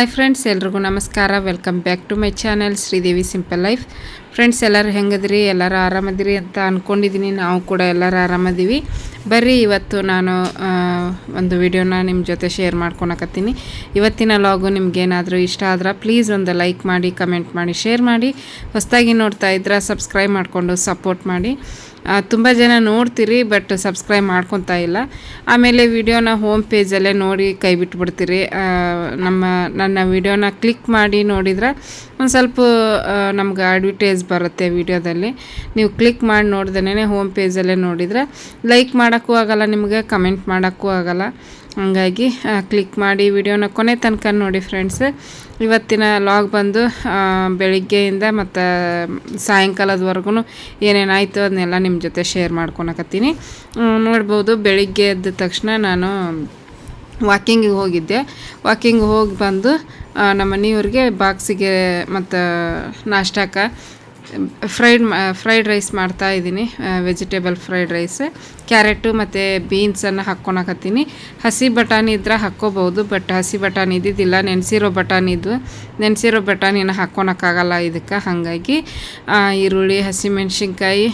Hi friends ಎಲ್ರಿಗೂ ನಮಸ್ಕಾರ. Welcome back to my channel Sridevi simple life friends ಎಲ್ಲರೂ ಹೆಂಗದ್ರಿ? ಎಲ್ಲರೂ ಆರಾಮದಿರಿ ಅಂತ ಅಂದ್ಕೊಂಡಿದ್ದೀನಿ ನಾವು ಕೂಡ ಎಲ್ಲರೂ ಆರಾಮದೀವಿ. ಬರ್ರಿ, ಇವತ್ತು ನಾನು ಒಂದು ವಿಡಿಯೋನ ನಿಮ್ಮ ಜೊತೆ ಶೇರ್ ಮಾಡ್ಕೊಳಕತ್ತೀನಿ ಇವತ್ತಿನ ಲಾಗು ನಿಮ್ಗೇನಾದರೂ ಇಷ್ಟ ಆದ್ರೆ ಪ್ಲೀಸ್ ಒಂದು ಲೈಕ್ ಮಾಡಿ ಕಮೆಂಟ್ ಮಾಡಿ ಶೇರ್ ಮಾಡಿ. ಹೊಸದಾಗಿ ನೋಡ್ತಾ ಇದ್ರೆ ಸಬ್ಸ್ಕ್ರೈಬ್ ಮಾಡಿಕೊಂಡು ಸಪೋರ್ಟ್ ಮಾಡಿ. ತುಂಬ ಜನ ನೋಡ್ತೀರಿ ಬಟ್ ಸಬ್ಸ್ಕ್ರೈಬ್ ಮಾಡ್ಕೊತಾ ಇಲ್ಲ. ಆಮೇಲೆ ವಿಡಿಯೋನ ಹೋಮ್ ಪೇಜಲ್ಲೇ ನೋಡಿ ಕೈ ಬಿಟ್ಬಿಡ್ತೀರಿ. ನಮ್ಮ, ನನ್ನ ವಿಡಿಯೋನ ಕ್ಲಿಕ್ ಮಾಡಿ ನೋಡಿದ್ರೆ ಒಂದು ಸ್ವಲ್ಪ ನಮ್ಗೆ ಅಡ್ವರ್ಟೈಸ್ ಬರುತ್ತೆ ವಿಡಿಯೋದಲ್ಲಿ. ನೀವು ಕ್ಲಿಕ್ ಮಾಡಿ ನೋಡ್ದೇನೆ ಹೋಮ್ ಪೇಜಲ್ಲೇ ನೋಡಿದ್ರೆ ಲೈಕ್ ಮಾಡೋಕ್ಕೂ ಆಗಲ್ಲ, ನಿಮಗೆ ಕಮೆಂಟ್ ಮಾಡೋಕ್ಕೂ ಆಗಲ್ಲ. ಹಂಗಾಗಿ ಕ್ಲಿಕ್ ಮಾಡಿ ವಿಡಿಯೋನ ಕೊನೆ ತನಕ ನೋಡಿ ಫ್ರೆಂಡ್ಸ್ ಇವತ್ತಿನ ಲಾಗ್ ಬಂದು ಬೆಳಿಗ್ಗೆಯಿಂದ ಮತ್ತು ಸಾಯಂಕಾಲದವರೆಗೂ ಏನೇನಾಯಿತು ಅದನ್ನೆಲ್ಲ ನಿಮ್ಮ ಜೊತೆ ಶೇರ್ ಮಾಡ್ಕೊಳಕತ್ತೀನಿ ನೋಡ್ಬೋದು, ಬೆಳಿಗ್ಗೆ ಎದ್ದ ತಕ್ಷಣ ನಾನು ವಾಕಿಂಗಿಗೆ ಹೋಗಿದ್ದೆ. ವಾಕಿಂಗ್ ಹೋಗಿ ಬಂದು ನಮ್ಮ ಮನೆಯವ್ರಿಗೆ ಬಾಕ್ಸಿಗೆ ಮತ್ತು, ನಾಷ್ಟಕ್ಕೆ ಫ್ರೈಡ್ ಫ್ರೈಡ್ ರೈಸ್ ಮಾಡ್ತಾ ಇದ್ದೀನಿ ವೆಜಿಟೇಬಲ್ ಫ್ರೈಡ್ ರೈಸ್ ಕ್ಯಾರೆಟು ಮತ್ತು ಬೀನ್ಸನ್ನು ಹಾಕ್ಕೊಳಕತ್ತೀನಿ. ಹಸಿ ಬಟಾಣಿ ಇದ್ರೆ ಹಾಕ್ಕೋಬೋದು ಬಟ್ ಹಸಿ ಬಟಾಣಿ ಇದ್ದಿದ್ದಿಲ್ಲ, ನೆನೆಸಿರೋ ಬಟಾಣಿ ಇದ್ವು. ನೆನೆಸಿರೋ ಬಟಾಣಿನ ಹಾಕ್ಕೊಳಕ್ಕಾಗಲ್ಲ ಇದಕ್ಕೆ, ಹಾಗಾಗಿ ಈರುಳ್ಳಿ, ಹಸಿಮೆಣ್ಸಿನ್ಕಾಯಿ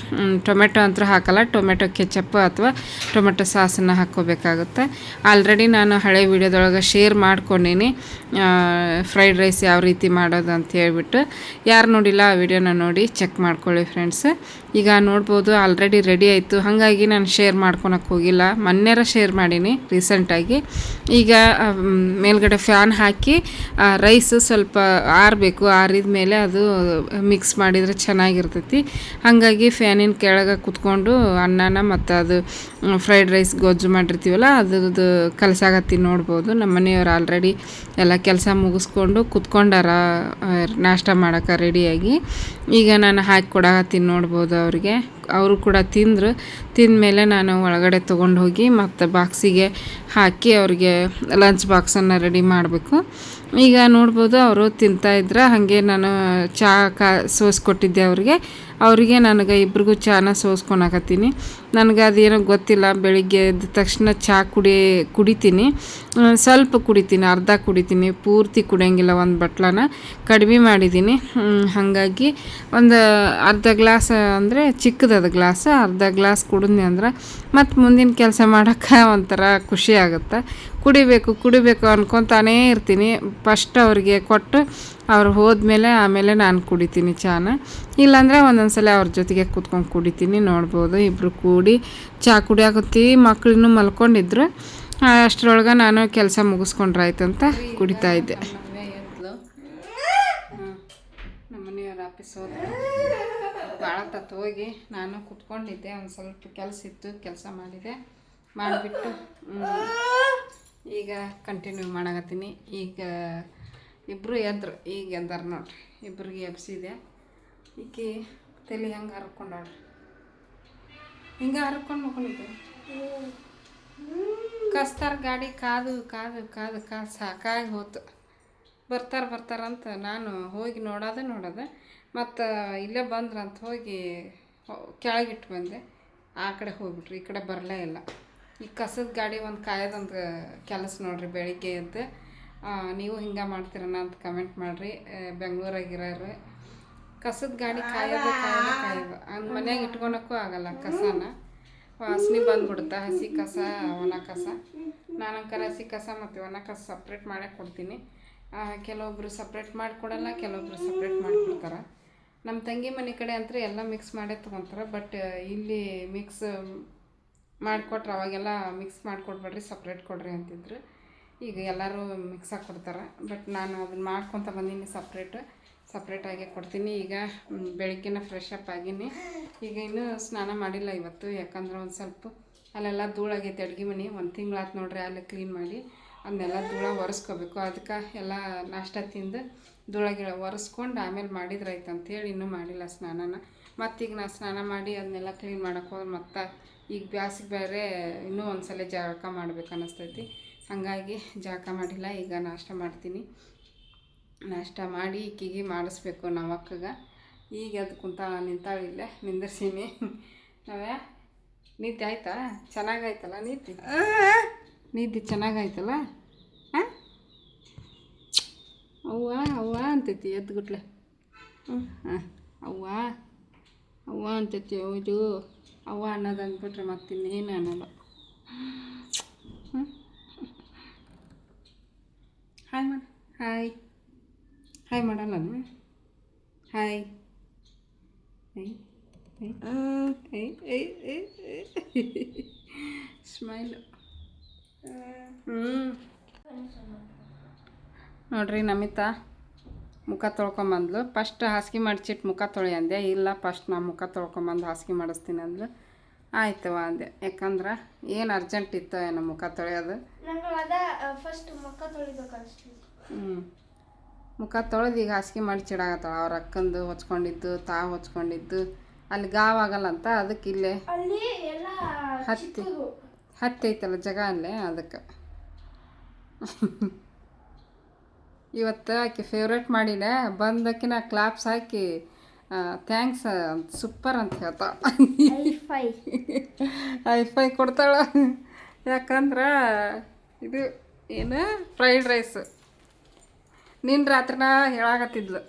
ಟೊಮೆಟೊ ಅಂತೂ ಹಾಕಲ್ಲ, ಟೊಮೆಟೊ ಕೆಚಪ್ ಅಥವಾ ಟೊಮೆಟೊ ಸಾಸನ್ನು ಹಾಕ್ಕೋಬೇಕಾಗುತ್ತೆ. ಆಲ್ರೆಡಿ ನಾನು ಹಳೆ ವಿಡಿಯೋದೊಳಗೆ ಶೇರ್ ಮಾಡ್ಕೊಂಡೀನಿ ಫ್ರೈಡ್ ರೈಸ್ ಯಾವ ರೀತಿ ಮಾಡೋದು ಅಂತ ಹೇಳ್ಬಿಟ್ಟು. ಯಾರು ನೋಡಿಲ್ಲ ಆ ವಿಡಿಯೋನ ನೋಡಿ ಚೆಕ್ ಮಾಡ್ಕೊಳ್ಳಿ ಫ್ರೆಂಡ್ಸ್ ಈಗ ನೋಡ್ಬೋದು ಆಲ್ರೆಡಿ ರೆಡಿ ಆಯಿತು. ಹಾಗಾಗಿ ನಾನು ಶೇರ್ ಮಾಡ್ಕೊಳಕ್ಕೆ ಹೋಗಿಲ್ಲ. ಮೊನ್ನೆರ ಶೇರ್ ಮಾಡೀನಿ ರೀಸೆಂಟಾಗಿ ಈಗ ಮೇಲ್ಗಡೆ ಫ್ಯಾನ್ ಹಾಕಿ ರೈಸು ಸ್ವಲ್ಪ ಆರಬೇಕು. ಆರಿದ ಮೇಲೆ ಅದು ಮಿಕ್ಸ್ ಮಾಡಿದರೆ ಚೆನ್ನಾಗಿರ್ತೈತಿ. ಹಾಗಾಗಿ ಫ್ಯಾನಿನ ಕೆಳಗೆ ಕುತ್ಕೊಂಡು ಅನ್ನನ ಮತ್ತು ಅದು ಫ್ರೈಡ್ ರೈಸ್ ಗೊಜ್ಜು ಮಾಡಿರ್ತೀವಲ್ಲ, ಅದ್ರದ್ದು ಕಲಸಾಗತ್ತಿ ನೋಡ್ಬೋದು. ನಮ್ಮ ಮನೆಯವ್ರು ಆಲ್ರೆಡಿ ಎಲ್ಲ ಕೆಲಸ ಮುಗಿಸ್ಕೊಂಡು ಕುತ್ಕೊಂಡಾರ ನಾಷ್ಟ ಮಾಡೋಕೆ ರೆಡಿಯಾಗಿ ಈಗ ನಾನು ಹಾಕಿ ಕೊಡಾಕತ್ತೀನಿ ನೋಡ್ಬೋದು. ಅವ್ರಿಗೆ. ಅವರು ಕೂಡ ತಿಂದರು. ತಿಂದಮೇಲೆ ನಾನು ಒಳಗಡೆ ತೊಗೊಂಡು ಹೋಗಿ ಮತ್ತು ಬಾಕ್ಸಿಗೆ ಹಾಕಿ ಅವ್ರಿಗೆ ಲಂಚ್ ಬಾಕ್ಸನ್ನು ರೆಡಿ ಮಾಡಬೇಕು. ಈಗ ನೋಡ್ಬೋದು ಅವರು ತಿಂತಾಯಿದ್ರೆ ಹಾಗೆ ನಾನು ಚಹಾ ಕಾ ಸೋಸ್ಕೊಟ್ಟಿದ್ದೆ ಅವ್ರಿಗೆ. ಅವರಿಗೆ ನನಗೆ ಇಬ್ರಿಗೂ ಚಹಾನ ಸೋಸ್ಕೊಳಕತ್ತೀನಿ ನನಗೆ ಅದೇನೋ ಗೊತ್ತಿಲ್ಲ, ಬೆಳಿಗ್ಗೆ ಎದ್ದ ತಕ್ಷಣ ಚಹಾ ಕುಡಿ, ಕುಡಿತೀನಿ. ಸ್ವಲ್ಪ ಕುಡಿತೀನಿ, ಅರ್ಧ ಕುಡಿತೀನಿ, ಪೂರ್ತಿ ಕುಡಿಯೋಂಗಿಲ್ಲ ಒಂದು ಬಟ್ಲನ. ಕಡಿಮೆ ಮಾಡಿದ್ದೀನಿ. ಹಾಗಾಗಿ ಒಂದು ಅರ್ಧ ಗ್ಲಾಸ್ ಅಂದರೆ ಚಿಕ್ಕದದು ಗ್ಲಾಸ್, ಅರ್ಧ ಗ್ಲಾಸ್ ಕುಡಿದ್ನಿ ಅಂದ್ರೆ ಮತ್ತು ಮುಂದಿನ ಕೆಲಸ ಮಾಡೋಕ್ಕೆ ಒಂಥರ ಖುಷಿ ಆಗುತ್ತೆ. ಕುಡಿಬೇಕು ಕುಡಿಬೇಕು ಅನ್ಕೊತಾನೇ ಇರ್ತೀನಿ. ಫಸ್ಟ್ ಅವ್ರಿಗೆ ಕೊಟ್ಟು ಅವ್ರು ಹೋದ್ಮೇಲೆ ಆಮೇಲೆ ನಾನು ಕುಡಿತೀನಿ ಚಹಾನ ಇಲ್ಲಾಂದರೆ ಒಂದೊಂದು ಸಲ ಅವ್ರ ಜೊತೆಗೆ ಕೂತ್ಕೊಂಡು ಕುಡಿತೀನಿ, ನೋಡ್ಬೋದು ಇಬ್ಬರು ಕೂಡಿ ಚಹಾ ಕುಡಿಯಾಕತ್ತಿ ಮಕ್ಕಳನ್ನು ಮಲ್ಕೊಂಡಿದ್ರು. ಅಷ್ಟರೊಳಗೆ ನಾನು ಕೆಲಸ ಮುಗಿಸ್ಕೊಂಡ್ರಾಯ್ತು ಅಂತ ಕುಡಿತಾ ಇದ್ದೆ. ನಮ್ಮ ಮನೆಯವ್ರ ಆಫೀಸ್ ಹೋದ್ರು. ಭಾಳ ತತ್ತು ಹೋಗಿ ನಾನು ಕುತ್ಕೊಂಡಿದ್ದೆ. ಒಂದು ಸ್ವಲ್ಪ ಕೆಲಸ ಇತ್ತು, ಕೆಲಸ ಮಾಡಿದೆ. ಮಾಡಿಬಿಟ್ಟು ಈಗ ಕಂಟಿನ್ಯೂ ಮಾಡಕತ್ತೀನಿ. ಈಗ ಇಬ್ಬರು ಎದ್ರು, ಈಗ ಎದ್ದಾರ ನೋಡ್ರಿ. ಇಬ್ರಿಗೆ ಎಬ್ಸಿದೆ ಈಕಿ ತಲೆ ಹೆಂಗೆ ಹರ್ಕೊಂಡಾಳ್ರಿ? ಹಿಂಗೆ ಹರ್ಕೊಂಡು ಮಕ್ಕೊಂಡಿದ್ದೆ ಕಸ್ತಾರ ಗಾಡಿ ಕಾದು ಕಾದು ಕಾದು ಕಾದು ಸಾಕಾಗಿ ಹೋತು. ಬರ್ತಾರ ಬರ್ತಾರಂತ ನಾನು ಹೋಗಿ ನೋಡೋದೆ ನೋಡೋದೆ ಮತ್ತು ಇಲ್ಲೇ ಬಂದ್ರಂತ ಹೋಗಿ ಕೆಳಗಿಟ್ಟು ಬಂದೆ. ಆ ಕಡೆ ಹೋಗ್ಬಿಟ್ರಿ, ಈ ಕಡೆ ಬರಲೇ ಇಲ್ಲ. ಈ ಕಸದ ಗಾಡಿ ಒಂದು ಕಾಯೋದೊಂದು ಕೆಲಸ ನೋಡ್ರಿ ಬೆಳಿಗ್ಗೆ ಎದ್ದು. ನೀವು ಹಿಂಗೆ ಮಾಡ್ತೀರಣ್ಣ ಅಂತ ಕಮೆಂಟ್ ಮಾಡಿರಿ. ಬೆಂಗಳೂರಾಗಿರೋರು ಕಸದ ಗಾಡಿ ಕಾಯೋದು ಕಾಯೋದು ಕಾಯೋದು. ಹಂಗೆ ಮನ್ಯಾಗ ಇಟ್ಕೊಳಕ್ಕೂ ಆಗಲ್ಲ ಕಸನ. ವಾಸನೆ ಬಂದ್ಬಿಡುತ್ತೆ ಹಸಿ ಕಸ ಒಣ ಕಸ. ನಾನಂಕರ ಹಸಿ ಕಸ ಮತ್ತು ಒಣ ಕಸ ಸಪ್ರೇಟ್ ಮಾಡೇ ಕೊಡ್ತೀನಿ. ಕೆಲವೊಬ್ರು ಸಪ್ರೇಟ್ ಮಾಡಿಕೊಡಲ್ಲ ಕೆಲವೊಬ್ರು ಸಪ್ರೇಟ್ ಮಾಡಿಕೊಡ್ತಾರೆ. ನಮ್ಮ ತಂಗಿ ಮನೆ ಕಡೆ ಅಂತೂ ಎಲ್ಲ ಮಿಕ್ಸ್ ಮಾಡೇ ತೊಗೊತಾರೆ ಬಟ್ ಇಲ್ಲಿ ಮಿಕ್ಸ್ ಮಾಡಿಕೊಟ್ರೆ ಅವಾಗೆಲ್ಲ ಮಿಕ್ಸ್ ಮಾಡಿಕೊಡ್ಬೇಡ್ರಿ ಸಪ್ರೇಟ್ ಕೊಡ್ರಿ ಅಂತಿದ್ರು. ಈಗ ಎಲ್ಲರೂ ಮಿಕ್ಸ್ ಕೊಡ್ತಾರೆ. ಬಟ್ ನಾನು ಅದನ್ನ ಮಾಡ್ಕೊತ ಬಂದೀನಿ ಸಪ್ರೇಟ್ ಸಪ್ರೇಟಾಗಿ ಕೊಡ್ತೀನಿ. ಈಗ ಬೆಳಗ್ಗೆನ ಫ್ರೆಶ್ ಅಪ್ ಆಗಿನಿ. ಈಗ ಇನ್ನೂ ಸ್ನಾನ ಮಾಡಿಲ್ಲ ಇವತ್ತು, ಯಾಕಂದ್ರೆ ಒಂದು ಸ್ವಲ್ಪ ಅಲ್ಲೆಲ್ಲ ಧೂಳಾಗೈತೆ ಅಡುಗೆ ಮನೆ. ಒಂದು ತಿಂಗಳಾತು ನೋಡ್ರಿ ಅಲ್ಲಿ ಕ್ಲೀನ್ ಮಾಡಿ ಅದನ್ನೆಲ್ಲ ಧೂಳ ಒರೆಸ್ಕೋಬೇಕು. ಅದಕ್ಕೆ ಎಲ್ಲ ನಾಷ್ಟ ತಿಂದು ಧೂಳ ಗಿಳ ಒರೆಸ್ಕೊಂಡು ಆಮೇಲೆ ಮಾಡಿದ್ರೆ ಆಯ್ತು ಅಂತೇಳಿ ಇನ್ನೂ ಮಾಡಿಲ್ಲ ಸ್ನಾನನ. ಮತ್ತೀಗ ನಾ ಸ್ನಾನ ಮಾಡಿ ಅದನ್ನೆಲ್ಲ ಕ್ಲೀನ್ ಮಾಡೋಕ್ಕೆ ಹೋದ್ರೆ ಮತ್ತೆ ಈಗ ಬ್ಯಾಸಿಗೆ ಬೇರೆ ಇನ್ನೂ ಒಂದು ಸಲ ಜಳಕ ಮಾಡ್ಬೇಕು ಅನ್ನಿಸ್ತೈತಿ ಹಾಗಾಗಿ ಜಳಕ ಮಾಡಿಲ್ಲ, ಈಗ ನಾಷ್ಟ ಮಾಡ್ತೀನಿ. ನಾಷ್ಟ ಮಾಡಿ ಈಕಿಗೆ ಮಾಡಿಸ್ಬೇಕು ನಮ್ಮ ಅಕ್ಕಗೆ. ಈಗ ಅದು ಕುಂತ ನಿಂತಾಳ ಇಲ್ಲೇ ನಿಂದಿರ್ಸೀನಿ. ನಾವೇ ನಿದ್ದೆ ಆಯ್ತಾ? ಚೆನ್ನಾಗಾಯ್ತಲ್ಲ ನಿದ್ದೆ? ನಿದ್ದೆ ಚೆನ್ನಾಗಾಯ್ತಲ್ಲ? ಹಾಂ? ಅವ್ವ ಅವ್ವ ಅಂತೈತಿ ಎದ್ಗುಟ್ಲೆ ಹ್ಞೂ ಹಾಂ ಅವ್ವ ಅವ್ವ ಅಂತೈತಿ ಹೌದು ಅವ್ವ ಅನ್ನೋದು ಅಂದ್ಬಿಟ್ರೆ ಮತ್ತೆ ಇನ್ನೇನು ಅನ್ನೋಲ್ಲ. ಹ್ಞೂ ಹಾಯ್ ಮಾಡಿ ಹಾಯ್. ಹಾಯ್ ಮಾಡಲ್ಲ ಹಾಯ್ ಸ್ಮೈಲು ಹ್ಞೂ ನೋಡ್ರಿ ನಮಿತಾ ಮುಖ ತೊಳ್ಕೊಂಬಂದ್ಲು. ಫಸ್ಟ್ ಹಾಸಿಗೆ ಮಾಡಿಸಿಟ್ಟು ಮುಖ ತೊಳಿ ಅಂದೆ. ಇಲ್ಲ ಫಸ್ಟ್ ನಾ ಮುಖ ತೊಳ್ಕೊಂಬಂದು ಹಾಸಿಗೆ ಮಾಡಿಸ್ತೀನಿ ಅಂದ್ಲು. ಆಯ್ತವ ಅಂದೆ. ಯಾಕಂದ್ರೆ ಏನು ಅರ್ಜೆಂಟ್ ಇತ್ತು ಏನೋ ಮುಖ ತೊಳೆಯೋದು. ಫಸ್ಟ್ ಮುಖ ತೊಳಿಬೇಕು ಹ್ಞೂ ಮುಖ ತೊಳೆದು ಈಗ ಹಾಸಿಗೆ ಮಾಡಿ ಚಿಡಾಗತ್ತಾಳ ಅವ್ರ ಅಕ್ಕಂದು ಹೊಚ್ಕೊಂಡಿದ್ದು ತಾ ಹೊಚ್ಕೊಂಡಿದ್ದು. ಅಲ್ಲಿ ಗಾವ್ ಆಗಲ್ಲ ಅಂತ ಅದಕ್ಕೆ ಇಲ್ಲೇ ಹತ್ತಿ. ಹತ್ತೈತಲ್ಲ ಹತ್ತಿ ಐತಲ್ಲ ಜಗ ಅಲ್ಲೇ ಅದಕ್ಕೆ. ಇವತ್ತು ಆಕೆ ಫೇವ್ರೇಟ್ ಮಾಡಿದೆ ಬಂದಕ್ಕಿನ ಕ್ಲಾಪ್ಸ್ ಹಾಕಿ ಥ್ಯಾಂಕ್ಸ್ ಸೂಪರ್ ಅಂತ ಹೇಳ್ತಾಳ. ಐ ಫೈ ಕೊಡ್ತಾಳ. ಯಾಕಂದ್ರೆ ಇದು ಏನು? ಫ್ರೈಡ್ ರೈಸ್ ನಿನ್ನ ರಾತ್ರಿನ ಹೇಳಾಕತ್ತಿದ್ಲು.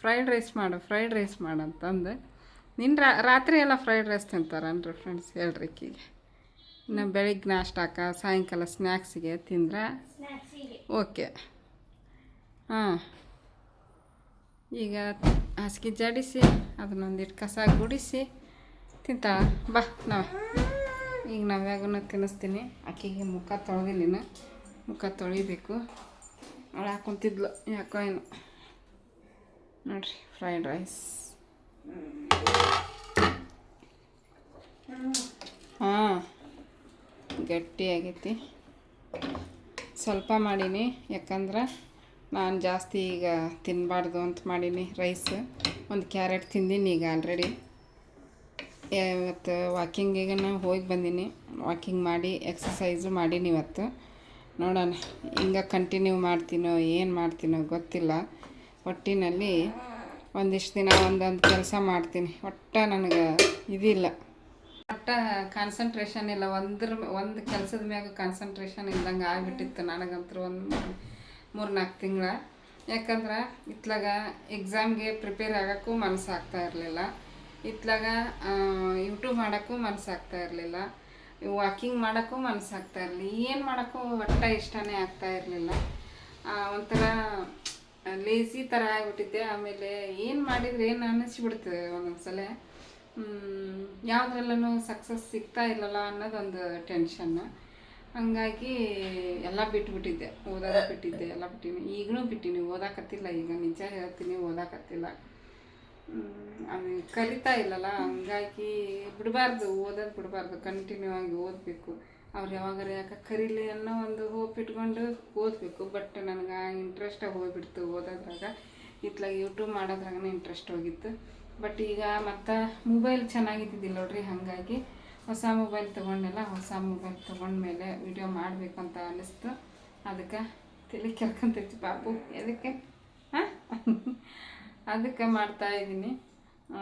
ಫ್ರೈಡ್ ರೈಸ್ ಮಾಡು ಫ್ರೈಡ್ ರೈಸ್ ಮಾಡು ಅಂತಂದು. ನಿನ್ನ ರಾ ರಾತ್ರಿ ಎಲ್ಲ ಫ್ರೈಡ್ ರೈಸ್ ತಿಂತಾರನ್ರಿ ಫ್ರೆಂಡ್ಸ್ ಹೇಳ್ರಿ ಈಕಿಗೆ ಇನ್ನು ಬೆಳಿಗ್ಗೆ ನಾಷ್ಟಾಕ ಸಾಯಂಕಾಲ ಸ್ನ್ಯಾಕ್ಸಿಗೆ ತಿಂದ್ರೆ? ಓಕೆ ಹಾಂ. ಈಗ ಹಾಸಿಗೆ ಜಾಡಿಸಿ ಅದನ್ನೊಂದಿಟ್ಟು ಕಸ ಗುಡಿಸಿ ತಿಂತಾಳ ಬಾ ನಾವು. ಈಗ ನಾವ್ಯಾಗನ ತಿನ್ನಿಸ್ತೀನಿ. ಆಕೆಗೆ ಮುಖ ತೊಳೆದಿಲ್ಲ ಮುಖ ತೊಳಿಬೇಕು. ಅವಳು ಹಾಕೊಂತಿದ್ಲು ಯಾಕೋ ಏನು? ನೋಡ್ರಿ ಫ್ರೈಡ್ ರೈಸ್ ಹಾಂ ಗಟ್ಟಿ ಆಗೈತಿ ಸ್ವಲ್ಪ ಮಾಡೀನಿ, ಯಾಕಂದ್ರೆ ನಾನು ಜಾಸ್ತಿ ಈಗ ತಿನ್ನಬಾರ್ದು ಅಂತ ಮಾಡೀನಿ ರೈಸ್ ಒಂದು ಕ್ಯಾರೆಟ್ ತಿಂದೀನಿ ಈಗ ಆಲ್ರೆಡಿ ಇವತ್ತು ವಾಕಿಂಗಿಗೆ ನಾನು ಹೋಗಿ ಬಂದೀನಿ. ವಾಕಿಂಗ್ ಮಾಡಿ ಎಕ್ಸಸೈಸು ಮಾಡೀನಿ ಇವತ್ತು. ನೋಡೋಣ, ಹಿಂಗೆ ಕಂಟಿನ್ಯೂ ಮಾಡ್ತೀನೋ, ಏನು ಮಾಡ್ತೀನೋ ಗೊತ್ತಿಲ್ಲ. ಒಟ್ಟಿನಲ್ಲಿ ಒಂದಿಷ್ಟು ದಿನ ಒಂದೊಂದು ಕೆಲಸ ಮಾಡ್ತೀನಿ. ಒಟ್ಟು ನನಗೆ ಇದಿಲ್ಲ. ಒಟ್ಟು ಕಾನ್ಸಂಟ್ರೇಷನ್ ಇಲ್ಲ. ಒಂದ್ರ, ಒಂದು ಕೆಲಸದ ಮ್ಯಾಗ ಕಾನ್ಸಂಟ್ರೇಷನ್ ಇಲ್ದಂಗೆ ಆಗಿಬಿಟ್ಟಿತ್ತು ನನಗಂತೂ ಒಂದು ಮೂರು ನಾಲ್ಕು ತಿಂಗಳ. ಯಾಕಂದ್ರೆ ಇತ್ಲಾಗ ಎಕ್ಸಾಮ್ಗೆ ಪ್ರಿಪೇರ್ ಆಗೋಕ್ಕೂ ಮನಸ್ಸು ಆಗ್ತಾ ಇರಲಿಲ್ಲ. ಇತ್ಲಾಗ ಯೂಟ್ಯೂಬ್ ಮಾಡೋಕ್ಕೂ ಮನಸ್ಸಾಗ್ತಾ ಇರಲಿಲ್ಲ. ವಾಕಿಂಗ್ ಮಾಡೋಕ್ಕೂ ಮನಸ್ಸು ಆಗ್ತಾ ಇರಲಿಲ್ಲ ಏನು ಮಾಡೋಕ್ಕೂ ಒಟ್ಟ ಇಷ್ಟನೇ ಆಗ್ತಾ ಇರಲಿಲ್ಲ. ಒಂಥರ ಲೇಸಿ ಥರ ಆಗಿಬಿಟ್ಟಿದ್ದೆ. ಆಮೇಲೆ ಏನು ಮಾಡಿದ್ರೆ ಏನು ಅನ್ನಿಸ್ಬಿಡ್ತದೆ ಒಂದೊಂದು ಸಲ ಯಾವುದ್ರಲ್ಲೂ ಸಕ್ಸಸ್ ಸಿಗ್ತಾ ಇಲ್ಲಲ್ಲ ಅನ್ನೋದೊಂದು ಟೆನ್ಷನ್ ಹಂಗಾಗಿ ಎಲ್ಲ ಬಿಟ್ಬಿಟ್ಟಿದ್ದೆ. ಓದೋದ ಬಿಟ್ಟಿದ್ದೆ, ಎಲ್ಲ ಬಿಟ್ಟಿನಿ. ಈಗಲೂ ಬಿಟ್ಟಿನಿ. ಓದಾಕತ್ತಿಲ್ಲ. ಈಗ ನಿಜ ಹೇಳ್ತೀನಿ, ಓದಾಕತ್ತಿಲ್ಲ. ಅದು ಕಲಿತಾ ಇಲ್ಲಲ್ಲ, ಹಂಗಾಗಿ ಬಿಡಬಾರ್ದು, ಓದೋದು ಬಿಡಬಾರ್ದು ಕಂಟಿನ್ಯೂ ಆಗಿ ಓದಬೇಕು. ಅವ್ರು ಯಾವಾಗಾರ ಯಾಕೆ ಕರೀಲಿ ಅನ್ನೋ ಒಂದು ಹೋಪ್ ಇಟ್ಕೊಂಡು ಓದಬೇಕು ಬಟ್ ನನಗೆ ಇಂಟ್ರೆಸ್ಟಾಗಿ ಹೋಗ್ಬಿಡ್ತು ಓದೋದ್ರಾಗ. ಇತ್ಲಾಗ ಯೂಟ್ಯೂಬ್ ಮಾಡೋದ್ರಾಗನೇ ಇಂಟ್ರೆಸ್ಟ್ ಹೋಗಿತ್ತು. ಬಟ್ ಈಗ ಮತ್ತು ಮೊಬೈಲ್ ಚೆನ್ನಾಗಿದ್ದಿದ್ದಿಲ್ಲ ನೋಡ್ರಿ, ಹಾಗಾಗಿ ಹೊಸ ಮೊಬೈಲ್ ತೊಗೊಂಡೆಲ್ಲ, ಹೊಸ ಮೊಬೈಲ್ ತೊಗೊಂಡ್ಮೇಲೆ ವಿಡಿಯೋ ಮಾಡಬೇಕು ಅಂತ ಅನ್ನಿಸ್ತು ಅದಕ್ಕೆ ತಲೆ ಕೆರ್ಕೊಂತೈತಿ ಪಾಪು, ಎದಕ್ಕೆ? ಹಾಂ? ಅದಕ್ಕೆ ಮಾಡ್ತಾ ಇದ್ದೀನಿ.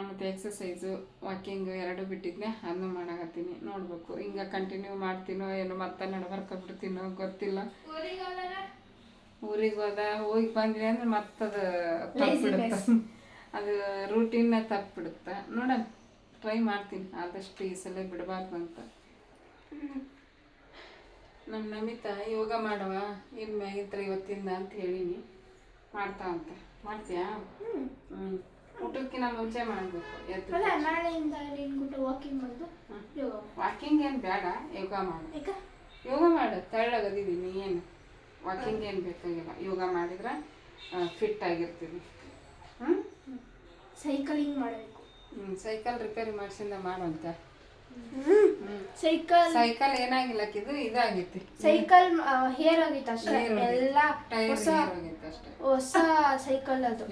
ಮತ್ತು ಎಕ್ಸಸೈಸು ವಾಕಿಂಗು ಎರಡು ಬಿಟ್ಟಿದ್ದೆ ಅದನ್ನು ಮಾಡಾಕತ್ತೀನಿ. ನೋಡಬೇಕು ಹಿಂಗೆ ಕಂಟಿನ್ಯೂ ಮಾಡ್ತೀನೋ ಏನೋ ಮತ್ತೆ ನಡ್ಬರ್ಕೊಬಿಡ್ತೀನೋ ಗೊತ್ತಿಲ್ಲ. ಊರಿಗೆ ಹೋದ ಹೋಗಿ ಬಂದ್ವಿ ಅಂದ್ರೆ ಮತ್ತದು ತಪ್ಪಿಡುತ್ತೆ. ಅದು ರೂಟೀನ್ ತಪ್ಪಿಡುತ್ತೆ. ನೋಡ ಟ್ರೈ ಮಾಡ್ತೀನಿ. ಆದಷ್ಟು ಈ ಸಲ ಬಿಡಬಾರ್ದು ಅಂತ. ನಮ್ಮ ನಮಿತಾ ಯೋಗ ಮಾಡುವ. ಇನ್ನು ಮ್ಯಾಗಿತ್ರ ಇವತ್ತಿಂದ ಅಂತ ಹೇಳೀನಿ. ಮಾಡ್ತಾ ಅಂತ ಮಾಡ್ತೀಯಾ? ಹ್ಞೂ ಊಟಕ್ಕಿಂತ ಮುಂಚೆ ಮಾಡಬೇಕು. ಎದ್ದು ಅಲ್ಲ ನಾಳೆಯಿಂದ ನಿನ್ಗುಟ್ಟು ವಾಕಿಂಗ್ ಬಂದು ಯೋಗ. ವಾಕಿಂಗ್ ಏನು ಬೇಡ ಯೋಗ ಮಾಡು. ಯೋಗ ಮಾಡು. ತೆಳ್ಳಗದಿದ್ದೀನಿ ಏನು? ವಾಕಿಂಗ್ ಏನು ಬೇಕಾಗಿಲ್ಲ. ಯೋಗ ಮಾಡಿದ್ರೆ ಫಿಟ್ ಆಗಿರ್ತೀವಿ. ಹ್ಞೂ ಸೈಕಲಿಂಗ್ ಮಾಡಬೇಕು. ಹ್ಞೂ ಸೈಕಲ್ ರಿಪೇರಿ ಮಾಡಿಸಿಂದ ಮಾಡುವಂತ ಸೈಕಲ್. ಸೈಕಲ್ ಏನಾಗಿಲ್ಲಕ್ಕಿದು ಇದಾಗಿತ್ತು. ಸೈಕಲ್ ಹೇರ್ ಆಗಿತ್ತು ಅಷ್ಟೇ. ಎಲ್ಲ ಹೊಸ ಹೊಸ ಸೈಕಲ್ ಅದು.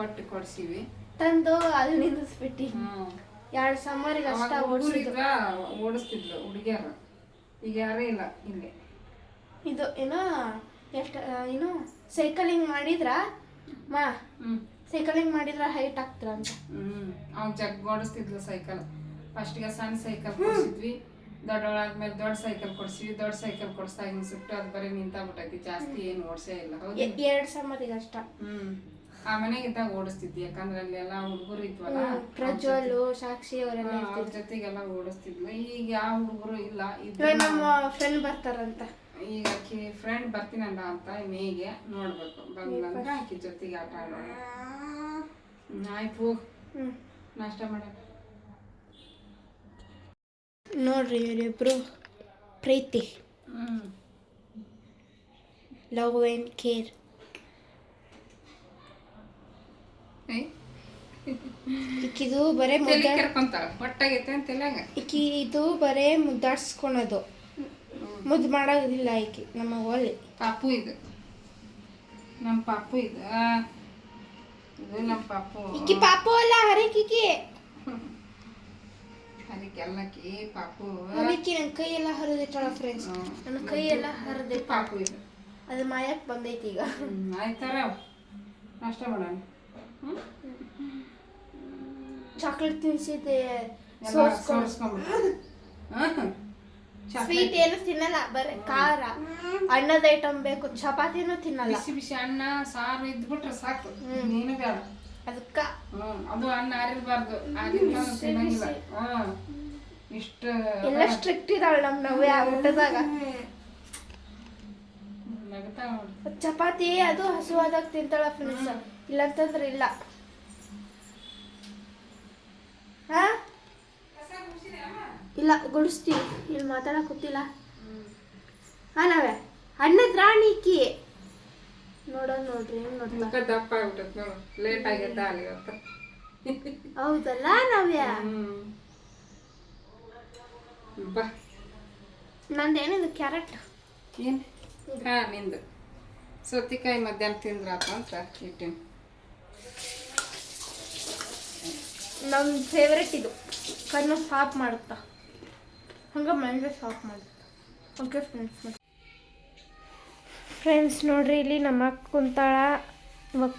ಕೊಟ್ಟು ಕೊಡ್ಸಿವಿ. ತಂದು ಅಲ್ಲಿ ನಿಲ್ಲಿಸ್ಬಿಟ್ಟಿ ಎರಡ್ ಸಮ್ಮರಿಗೆ ಅಷ್ಟ ಹುಡುಗರಿದ್ರ ಓಡಿಸ್ತಿದ್ಲು ಹುಡುಗಿಯರು. ಈಗ ಯಾರೂ ಇಲ್ಲ ಇಲ್ಲಿ. ಇದು ಏನೋ ಎಷ್ಟು ಏನು ಸೈಕಲಿಂಗ್ ಮಾಡಿದ್ರ? ಮಾ. ಸೈಕಲಿಂಗ್ ಮಾಡಿದ್ರ ಹೈಟ್ ಆಗ್ತಾರ ಅಂತ ಹ್ಮ್. ಅವ್ನು ಜಗ್ ಓಡಿಸ್ತಿದ್ಲು ಸೈಕಲ್. ಫಸ್ಟ್ಗೆ ಸಣ್ಣ ಸೈಕಲ್ ಕೊಡಿಸಿದ್ವಿ ದೊಡ್ಡವಳಾದ್ಮೇಲೆ ದೊಡ್ಡ ಸೈಕಲ್ ಕೊಡ್ಸಿದ್ವಿ ದೊಡ್ಡ ಸೈಕಲ್ ಕೊಡ್ಸ್ದಾಗ ಸುಟ್ಟು ಅದು ಬರೀ ನಿಂತಾಗ್ಬಿಟ್ಟೈತಿ ಜಾಸ್ತಿ ಏನು ಓಡಿಸೇ ಇಲ್ಲ ಹೌದು? ಎರಡು ಸಮ್ಮರಿಗೆ ಅಷ್ಟ. ಹ್ಮ್. ಆ ಮನೆಗೆ ಇದ್ದಾಗ ಓಡಿಸ್ತಿದ್ವಿ ಯಾಕಂದ್ರೆ ಅಲ್ಲಿ ಎಲ್ಲ ಹುಡುಗರು ಇದ್ವಲ್ಲ? ಪ್ರಜ್ವಲ್ ಸಾಕ್ಷಿ ಅವರೆಲ್ಲ ಅವ್ರ ಜೊತೆಗೆಲ್ಲ ಓಡಿಸ್ತಿದ್ವಿ ಈಗ ಯಾವ ಹುಡುಗರು ಇಲ್ಲ ಇದ್ರು ನಮ್ಮ ಫ್ರೆಂಡ್ ಬರ್ತಾರಂತ. ಈಗ ಆಕಿ ಫ್ರೆಂಡ್ ಬರ್ತೀನಲ್ಲ ಅಂತ ಮೇಗೆ ನೋಡ್ಬೇಕು. ಬಂದ್ಲಂದ್ರೆ ಆಕಿ ಜೊತೆಗೆ ಆಟ ಆಡೋಣ. ಆಯ್ತು ಹೋಗ್. ನಾಷ್ಟ ಮಾಡೋಣ ನೋಡ್ರಿ ಇವರಿಬ್ರು ಪ್ರೀತಿ. ಲವ್ ಆ್ಯಂಡ್ ಕೇರ್ ಇಕ್ಕಿದು ಬರೇ ತಲೆ ಮುದ್ದ ಕೆರ್ಕೊಂತಾಳ ಹೊಟ್ಟಾಗೈತೆ ಅಂತ ತಲೆಯಾಗ ಇಕ್ಕಿ ಇದು ಬರೇ ಮುದ್ದಾಡ್ಸ್ಕೊಳೋದು. ಮುದ್ದು ಮಾಡೋದಿಲ್ಲ ಈಕಿ ನಮ್ಮ ಒಲೆ ಪಾಪು ಇದು. ನಮ್ಮ ಪಾಪು ಇದು. ಇದು ನಮ್ಮ ಪಾಪು. ಇಕ್ಕಿ ಪಾಪು ಅಲ್ಲ ಹರಿಕಿಕ್ಕಿ ಪಾಪು. ಅದಕ್ಕೆ ನನ್ನ ಕೈ ಎಲ್ಲ ಹರಿದಿಟ್ಟಾಳ ಫ್ರೆಂಡ್ಸ್. ನನ್ನ ಕೈ ಎಲ್ಲ ಹರಿದಿ ಪಾಪು ಇದು. ಅದು ಮಾಯಕ್ ಬಂದೈತಿ ಈಗ. ಆಯ್ತಾರ ನಾಷ್ಟ ಮಾಡೋಣ? ಚಾಕ್ಲೇಟ್ ತಿನ್ಸಿದ್ದೆ. ಸ್ವೀಟ್ ಏನು ತಿನ್ನಲ್ಲ ಬರೀ ಖಾರ. ಅಣ್ಣದ ಐಟಮ್ ಬೇಕು ಚಪಾತಿನೂ ತಿನ್ನಲ್ಲ. ಬಿಸಿ ಬಿಸಿ ಅನ್ನ ಸಾರು ಇದ್ಬಿಟ್ರೆ ಸಾಕು. ನೀನು ಬೇಡ. ಅದಕ್ಕ. ಅದು ಅನ್ನ ಆರಿರ್ಬಾರ್ದು. ಆರಿಲ್ಲ ತಿನ್ನಂಗಿಲ್ಲ. ಹ್ಮ್. ಇಷ್ಟ ಎಲ್ಲ ಸ್ಟ್ರಿಕ್ಟ್ ಇದಾಳ ನಮ್ ಯಾವ ಊಟದಾಗ. ಚಪಾತಿ ಅದು ಹಸುವಾದಾಗ ತಿಂತಾಳ ಫ್ರೆಂಡ್ಸ್ ಇಲ್ಲಂತಂದ್ರೆ ಇಲ್ಲ. ಹಾ? ಇಲ್ಲ ಗುಡಿಸ್ತೀವಿ. ಇಲ್ಲಿ ಮಾತಾಡಕ್ ಗೊತ್ತಿಲ್ಲ ಹಾ ನಾವೇ ಅಣ್ಣದ ರಾಣಿ ಕಿ? ನೋಡೋದ್ ನೋಡ್ರಿ ಹೆಂಗ್ ನೋಡ್ತಾ ದಪ್ಪ ಆಗ್ಬಿಟ್ಟತ್ ನೋಡು. ಲೇಟ್ ಆಗೈತ ಅಲ್ಲಿ ಹೌದಲ್ಲ ನಾವ್ಯಾ? ಬಾ. ನಂದೇನಿದು ಕ್ಯಾರೆಟ್? ಏನು? ಹಾ ನಿಂದು. ಸೌತಿಕಾಯಿ ಮಧ್ಯಾಹ್ನ ತಿಂದ್ರಪ್ಪ ಅಂತ ಇಟ್ಟಿನಿ. ನಮ್ಮ ಫೇವ್ರೆಟ್ ಇದು. ಕಣ್ಣು ಸಾಫ್ ಮಾಡುತ್ತಾ? ಹಂಗೆ ಮೈಂಡ್ ಸಾಫ್ ಮಾಡುತ್ತಾ? ಓಕೆ ಫ್ರೆಂಡ್ಸ್ ಫ್ರೆಂಡ್ಸ್ ನೋಡ್ರಿ ಇಲ್ಲಿ ನಮ್ಮ ಕುಂತಾಳ. ಇವಾಗ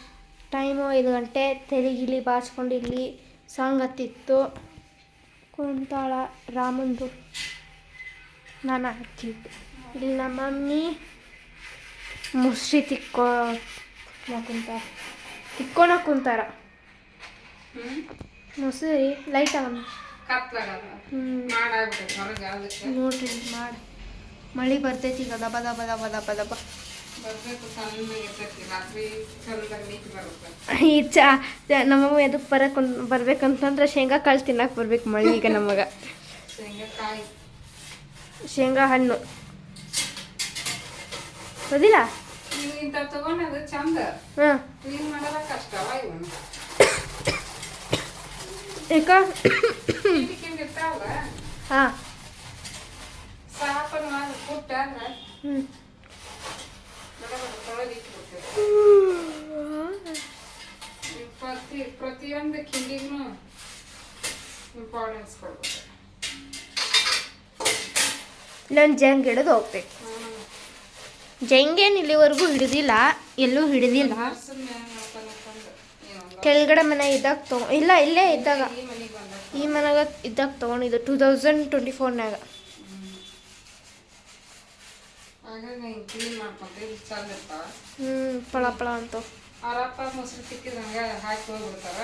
ಟೈಮು ಐದು ಗಂಟೆ. ತೆಲಿಗಿಲಿ ಬಾಚ್ಕೊಂಡು ಇಲ್ಲಿ ಸಾಂಗ್ ಹತ್ತಿತ್ತು. ಕುಂತಾಳ ರಾಮಂದು. ನಾನು ಹಚ್ಚಿದ್ದು ಇಲ್ಲಿ ನಮ್ಮ ಮಮ್ಮಿ ಮುಸ್ರಿ ತಿಕ್ಕೋ ಕುಂತಾರ. ತಿಕ್ಕೋಣ ಕುಂತಾರ. ಮೊಸರಿ ಲೈಟ್ ಅದಕ್ಕೆ ನೋಡ್ರಿ ಮಾಡಿ. ಮಳೆ ಬರ್ತೈತಿ ಈಗ ದಬ ದಬ ದಬ ದಬ ದಬ. ಈ ಚಾ ನಮ್ಮಮ್ಮ ಎದಕ್ಕೆ ಬರಕ್ಕೆ ಬರ್ಬೇಕಂತಂದ್ರೆ ಶೇಂಗಾ ಕಾಳು ತಿನ್ನಕ್ಕೆ ಬರ್ಬೇಕು ಮಳೆ ಈಗ ನಮಗೆ. ಶೇಂಗಾ ಹಣ್ಣು. ಹೋದಿಲ್ಲ ಹ್ಮ್ ಹಾಂ. ಯಾಕ ಹ್ಞೂ ಪ್ರತಿ ಪ್ರತಿಯೊಂದು ಕಿಂಡಿಗೂ ಇಂಪಾರ್ಟೆನ್ಸ್ ಕೊಡ್ಬೇಕು. ನಾನು ಜಂಗ್ ಹಿಡಿದು ಹೋಗ್ಬೇಕು. ಜಂಗೇನು ಇಲ್ಲಿವರೆಗೂ ಹಿಡಿದಿಲ್ಲ ಎಲ್ಲೂ ಹಿಡಿದಿಲ್ಲ. ಕೆಳಗಡೆ ಮನೆ ಇದ್ದಾಗ ತಗೊ ಇಲ್ಲ ಇಲ್ಲೇ ಇದ್ದಾಗ. ಈ ಮನೆಗೆ ಬಂದ ಈ ಮನೆಗೆ ಇದ್ದಾಗ ತೊಗೊಂಡಿದ್ದು ಟೂ ತೌಸಂಡ್ ಟ್ವೆಂಟಿ ಫೋರ್ನಾಗ ಹಾಗಾಗಿ ಹಿಂಗೆ ಕ್ಲೀನ್ ಮಾಡ್ಕೊಂತ ಇದು ಚಂದ ಇರ್ತಾವ ಹ್ಞೂ ಪಳ ಪಳ ಅಂತ. ಅವರಪ್ಪ ಮೊಸರು ತಿಕ್ಕಿದಂಗೆ ಹಾಕಿ ಹೋಗ್ಬಿಡ್ತಾರ.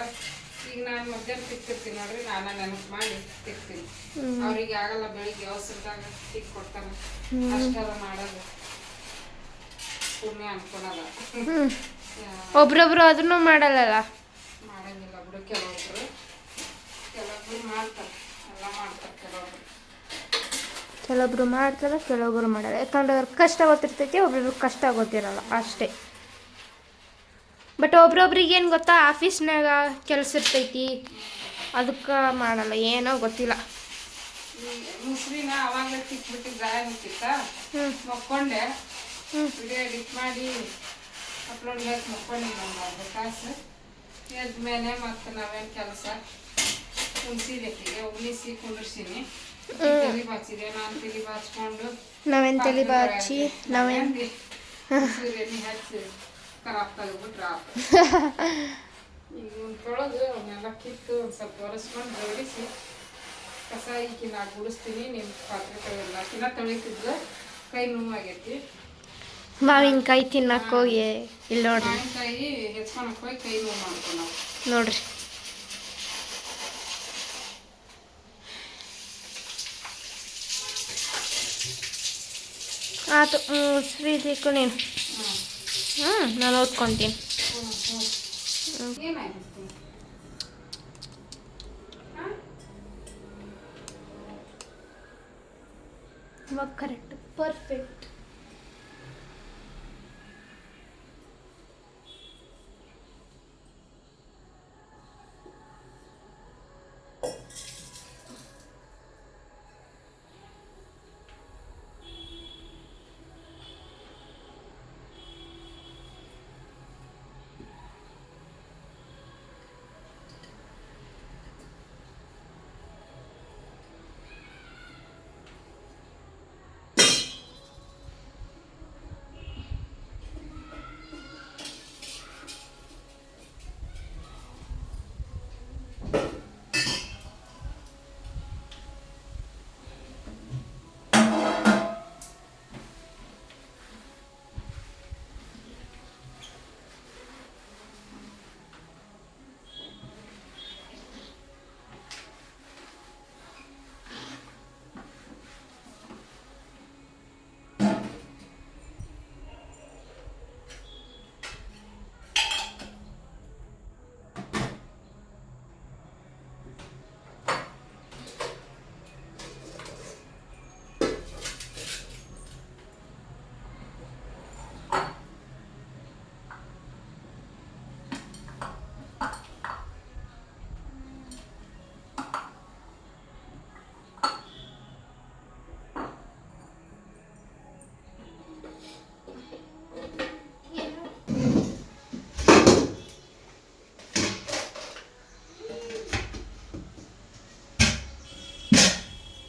ಈಗ ನಾನು ಮಧ್ಯಾಹ್ನ ತಿಕ್ಕಿರ್ತೀನಿ ನೋಡ್ರಿ ನಾನು ನೆನಪು ಮಾಡಿ ತಿಕ್ತೀನಿ. ಅವ್ರಿಗೆ ಆಗಲ್ಲ ಬೆಳಿಗ್ಗೆ ಅವಸರದಾಗ ತಿಕ್ ಕೊಡ್ತಾನೆ. ಅಷ್ಟೆಲ್ಲ ಮಾಡೋದು. ಪುಣ್ಯ ಅನ್ಕೊಳಲ್ಲ. ಒಬ್ರೊಬ್ರು ಅದನ್ನು ಮಾಡಲ್ಲಲ್ಲ? ಮಾಡಂಗಿಲ್ಲ ಬಿಡು ಕೆಲವೊಬ್ರು. ಕೆಲವೊಬ್ರು ಮಾಡ್ತಾರೆ ಎಲ್ಲ ಮಾಡ್ತಾರೆ ಕೆಲವೊಬ್ರು. ಕೆಲವೊಬ್ರು ಮಾಡ್ತಾರೆ ಕೆಲವೊಬ್ರು ಮಾಡಲ್ಲ. ಯಾಕಂದ್ರೆ ಅವ್ರಿಗೆ ಕಷ್ಟ ಗೊತ್ತಿರ್ತೈತಿ ಒಬ್ರೊಬ್ರಿಗೆ ಕಷ್ಟ ಗೊತ್ತಿರಲ್ಲ ಅಷ್ಟೇ. ಬಟ್ ಒಬ್ರೊಬ್ರಿಗೆ ಏನು ಗೊತ್ತಾ ಆಫೀಸ್ನಾಗ ಕೆಲಸ ಇರ್ತೈತಿ ಅದಕ್ಕೆ ಮಾಡಲ್ಲ ಏನೋ ಗೊತ್ತಿಲ್ಲ. ಈ ಅವಾಗ ಅವಾಗಲೇ ತಿಕ್ಬಿಟ್ಟು ಗಾಯ ಮುಚ್ಚಿತ್ತ? ಮಕ್ಕೊಂಡೆ. ವಿಡಿಯೋ ಎಡಿಟ್ ಮಾಡಿ ಅಪ್ಲೋಡ್ ಮಾಡಿ ಮಕ್ಕೊಂಡಿದ್ದೆ ಒಂದು ಎದ್ದ ಮೇಲೆ ಎದ್ಮೇಲೆ ಮತ್ತೆ ನಾವೇನು ಕೆಲಸ? ಕುಣಿಸಿದೆಕ್ಕಿಗೆ ಉಣಿಸಿ ಕುಂಡ್ರಿಸೀನಿ ನಾವೇನು ತಲೆ ಬಾಚಿ ನಾವೇನು ತೊಳೆದು ಅವನ್ನೆಲ್ಲ ಕಿತ್ತು ಒಂದು ಸ್ವಲ್ಪ ಒರೆಸ್ಕೊಂಡು ಜೋಡಿಸಿ ಕಸ ಈಗಿನ ಗುಡಿಸ್ತೀನಿ ನಿಮ್ಮ ಪಾತ್ರೆ ತೊಳೆಯಲ್ಲ ಆಕಿನ ತೊಳಿತಿದ್ಲು ಕೈ ನೋವಾಗೈತಿ ಮಾವಿನಕಾಯಿ ತಿನ್ನಕ್ಕೆ ಹೋಗಿ ಇಲ್ಲಿ ನೋಡ್ರಿ. ಮಾವಿನಕಾಯಿ ಹೆಚ್ಕೊಳಕ್ ಹೋಗಿ ಕೈ ನೋವು ಮಾಡ್ಕೊಂಡು ನೋಡ್ರಿ. ಆತು ಶ್ರೀದಿಕ್ಕು ನೀನು ಹ್ಞೂ ಹ್ಞೂ ನಾನು ಓದ್ಕೊತೀನಿ ಹ್ಞೂ ಹ್ಞೂ ಏನಾಗಿತ್ತು ಇವಾಗ ಕರೆಕ್ಟ್ ಪರ್ಫೆಕ್ಟ್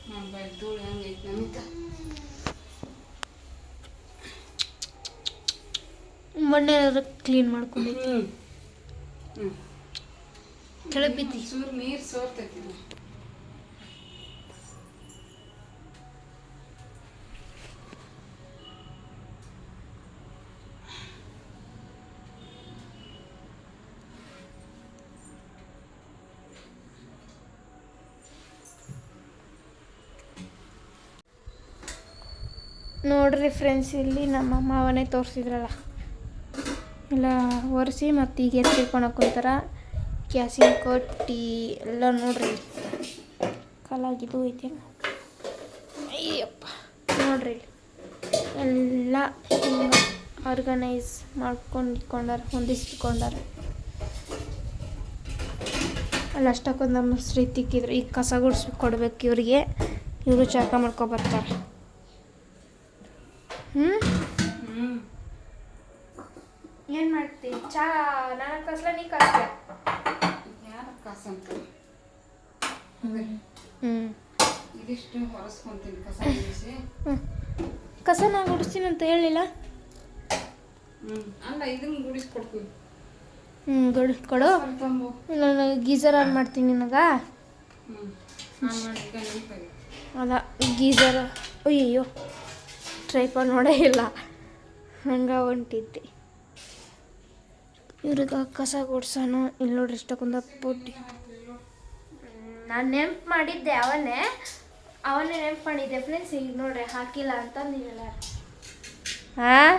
ನಮ್ಮ ಬೈ ಧೂಳು ಹೆಂಗೈತೆ ನಮಿತ ಮೊನ್ನೆ ಕ್ಲೀನ್ ಮಾಡ್ಕೊಂಡೈತಿ ಕೆಳಗೆ ಬಿದ್ದು. ಚೂರು ನೀರು ಸೋರ್ತೈತಿ ನೋಡ್ರಿ ಫ್ರೆಂಡ್ಸ್ ಇಲ್ಲಿ ನಮ್ಮ ಮಾವನೇ ತೋರಿಸಿದ್ರಲ್ಲ. ಎಲ್ಲ ಒರೆಸಿ ಮತ್ತು ಈಗ ಎತ್ತಿಟ್ಕೊಳಕ್ಕೆ ಕುಂತಾರ. ಗ್ಯಾಸಿನ ಕೊಟ್ಟಿ ಎಲ್ಲ ನೋಡ್ರಿ. ಕಾಲಾಗಿದ್ದು ಐತೆ. ಅಯ್ಯಪ್ಪ, ನೋಡ್ರಿ. ಎಲ್ಲ ಆರ್ಗನೈಸ್ ಮಾಡ್ಕೊಂಡು ಇಟ್ಕೊಂಡಾರ ಹೊಂದಿಸ್ಕೊಂಡಾರ. ಅಲ್ಲಿ, ಅಷ್ಟಕ್ಕೊಂದು ನಮ್ಮ ಸ್ತ್ರೀ ತಿಕ್ಕಿದ್ರು. ಈಗ ಕಸ ಗುಡಿಸ್ಬಿಟ್ಟು ಕೊಡ್ಬೇಕು ಇವರಿಗೆ. ಇವರು ಚಾಕ ಮಾಡ್ಕೊ ಬರ್ತಾರೆ. ಹ್ಞೂ ಏನು ಮಾಡ್ತಿ? ಚಾ ನಾನು ಕಸ್ಲ ನೀ ಕಸ ಯಾರ ಕಾಸಂತ ಹ್ಞೂ ಇದಿಷ್ಟು ಹೊರಸ್ಕೊಂತೀನಿ ಕಸ ಗುಡಿಸಿ ಕಸ ನಾ ಗುಡಿಸ್ತೀನಿ ಅಂತ ಹೇಳಿಲ್ಲ? ಹ್ಞೂ ಅಲ್ಲ ಇದನ್ನ ಗುಡಿಸ್ಕೊಡ್ತೀವಿ. ಹ್ಞೂ ಗುಡ್ ಕೊಡು. ಇಲ್ಲ ನಾನು ಗೀಸರ್ ಆನ್ ಮಾಡ್ತೀನಿ ನಿನಗ. ಹ್ಞೂ ಅದ ಗೀಸರ್ ಅಯ್ಯಯ್ಯೋ. ಟ್ರೈಪ ನೋಡೇ ಇಲ್ಲ. ಹಂಗೆ ಹೊಂಟಿದ್ದೆ. ಇವ್ರಿಗೆ ಕಸ ಗುಡ್ಸೋನು ಇಲ್ಲಿ ನೋಡ್ರಿ ಇಷ್ಟಕ್ಕೊಂದು ಪುಟ್ಟಿ ನಾನು ನೆನ್ಪು ಮಾಡಿದ್ದೆ ಅವನೇ. ಅವನೇ ನೆನ್ಪು ಮಾಡಿದ್ದೆ. ಫ್ರೆಂಡ್ಸ್ ಈಗ ನೋಡ್ರಿ ಹಾಕಿಲ್ಲ ಅಂತ ನೀವೆಲ್ಲ ಹಾಂ